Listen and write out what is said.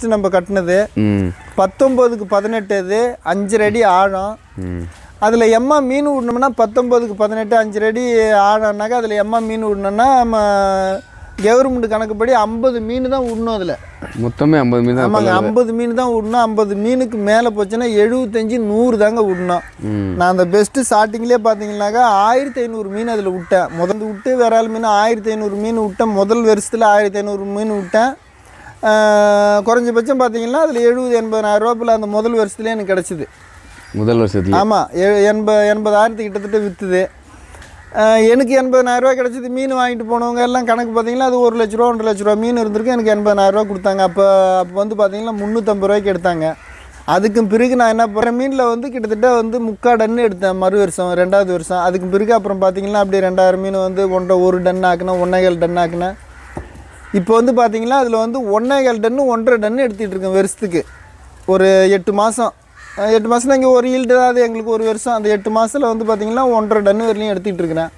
First நம்ம கட்டினது பத்தொம்போதுக்கு பதினெட்டு இது அஞ்சரை அடி ஆழம் அதில் எம்மா மீன் விடணும்னா பத்தொம்போதுக்கு பதினெட்டு அஞ்சு அடி ஆழம்னாக்கா அதில் எம்மா மீன் விடணும்னா நம்ம கவர்மெண்ட் கணக்குப்படி ஐம்பது மீன் தான் விடணும் அதில். மொத்தமே ஐம்பது மீன் ஆமாங்க ஐம்பது மீன் தான் விடணும் ஐம்பது மீனுக்கு மேலே போச்சுன்னா எழுபத்தஞ்சி நூறு தாங்க விடணும் நான் அந்த பெஸ்ட்டு ஸ்டார்டிங்லேயே பார்த்தீங்கன்னாக்கா ஆயிரத்தி ஐநூறு மீன் அதில் விட்டேன். முதல்ல விட்டு விரால் மீன் ஆயிரத்தி ஐநூறு மீன் விட்டேன். முதல் வருஷத்தில் ஆயிரத்தி ஐநூறு மீன் விட்டேன். குறைஞ்சபட்சம் பார்த்தீங்கன்னா அதில் எழுபது எண்பதாயிரம் ரூபாய்க்குள்ள அந்த முதல் வருஷத்துலேயே எனக்கு கிடச்சிது. முதல் வருஷத்துல ஆமாம் எண்ப எண்பதாயிரத்து கிட்டத்தட்ட விற்றுது எனக்கு எண்பதாயிரம் ரூபாய் கிடச்சிது மீன் வாங்கிட்டு போனவங்க எல்லாம் கணக்கு பார்த்தீங்கன்னா அது ஒரு லட்ச ரூபா ஒன்றரை லட்ச ரூபா மீன் இருந்திருக்கு எனக்கு எண்பதாயிரம் ரூபா கொடுத்தாங்க. அப்போ அப்போ வந்து பார்த்தீங்கன்னா முந்நூற்றம்பது ரூபாய்க்கு எடுத்தாங்க. அதுக்கும் பிறகு நான் என்ன பண்ணுறேன் மீனில் வந்து கிட்டத்தட்ட வந்து முக்கா டன் எடுத்தேன் மறு வருஷம் ரெண்டாவது வருஷம். அதுக்கு பிறகு அப்புறம் பார்த்தீங்கன்னா அப்படியே ரெண்டாயிரம் மீன் வந்து ஒன்றரை ஒரு டன் ஆக்கினேன் ஒன்றேகால் டன் ஆக்கினேன். இப்போ வந்து பார்த்தீங்கன்னா அதில் வந்து ஒன்றேகால் டன்னு ஒன்றரை டன்னு எடுத்துகிட்டு இருக்கேன் வருஷத்துக்கு. ஒரு எட்டு மாதம் எட்டு மாதம் இங்கே ஒரு ஈல்டு தான் அது எங்களுக்கு ஒரு வருஷம். அந்த எட்டு மாதத்தில் வந்து பார்த்திங்கன்னா ஒன்றரை டன்னு வரலையும் எடுத்துகிட்டு இருக்கிறேன்.